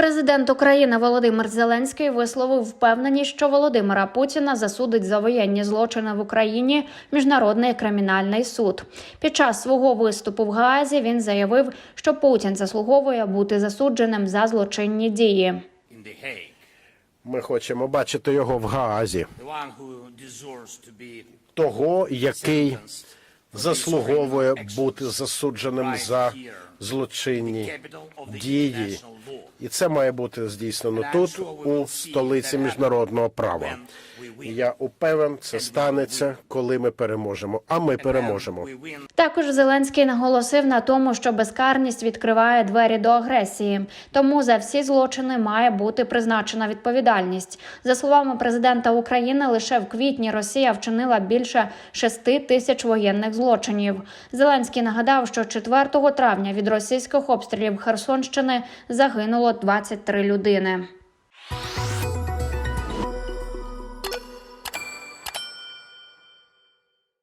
Президент України Володимир Зеленський висловив впевненість, що Володимира Путіна засудить за воєнні злочини в Україні міжнародний кримінальний суд. Під час свого виступу в Гаазі він заявив, що Путін заслуговує бути засудженим за злочинні дії. Ми хочемо бачити його в Гаазі, того, який заслуговує бути засудженим за злочинні дії. І це має бути здійснено тут, у столиці міжнародного права. Я упевнен, це станеться, коли ми переможемо. А ми переможемо. Також Зеленський наголосив на тому, що безкарність відкриває двері до агресії. Тому за всі злочини має бути призначена відповідальність. За словами президента України, лише в квітні Росія вчинила більше 6 тисяч воєнних злочинів. Зеленський нагадав, що 4 травня від російських обстрілів Херсонщини загинуло 23 людини.